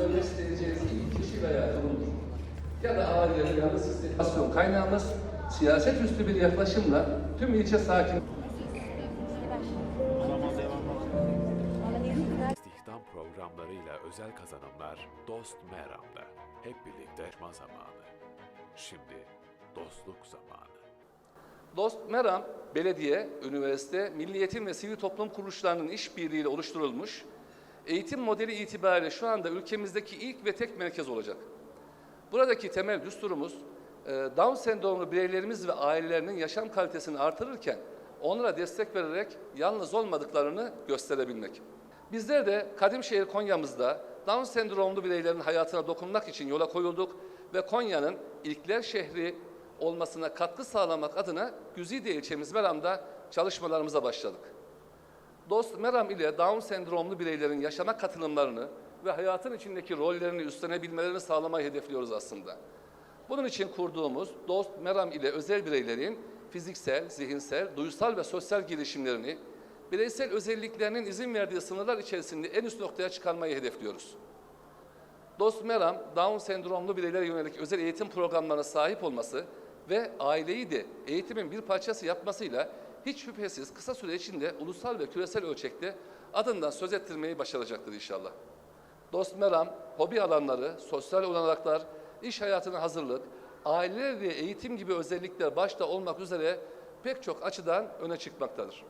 Ölmek isteyeceğiniz ilk kişi veya kurumdur. Ya da ailenin yalnız istasyon kaynağımız siyaset üstü bir yaklaşımla tüm ilçe sakin İstihdam programlarıyla özel kazanımlar Dost Meram'da. Hep birlikte yaşama zamanı. Şimdi dostluk zamanı. Dost Meram, belediye, üniversite, milli eğitim ve sivil toplum kuruluşlarının işbirliğiyle oluşturulmuş eğitim modeli itibariyle şu anda ülkemizdeki ilk ve tek merkez olacak. Buradaki temel düsturumuz e, Down sendromlu bireylerimiz ve ailelerinin yaşam kalitesini artırırken onlara destek vererek yalnız olmadıklarını gösterebilmek. Bizler de Kadimşehir Konya'mızda Down sendromlu bireylerin hayatına dokunmak için yola koyulduk ve Konya'nın ilkler şehri olmasına katkı sağlamak adına Güzide ilçemiz Meram'da çalışmalarımıza başladık. Dost Meram ile Down sendromlu bireylerin yaşama katılımlarını ve hayatın içindeki rollerini üstlenebilmelerini sağlamayı hedefliyoruz aslında. Bunun için kurduğumuz Dost Meram ile özel bireylerin fiziksel, zihinsel, duysal ve sosyal gelişimlerini bireysel özelliklerinin izin verdiği sınırlar içerisinde en üst noktaya çıkarmayı hedefliyoruz. Dost Meram, Down sendromlu bireylere yönelik özel eğitim programlarına sahip olması ve aileyi de eğitimin bir parçası yapmasıyla hiç şüphesiz kısa süre içinde ulusal ve küresel ölçekte adından söz ettirmeyi başaracaktır inşallah. Dost Meram, hobi alanları, sosyal olanaklar, iş hayatına hazırlık, aileler ve eğitim gibi özellikler başta olmak üzere pek çok açıdan öne çıkmaktadır.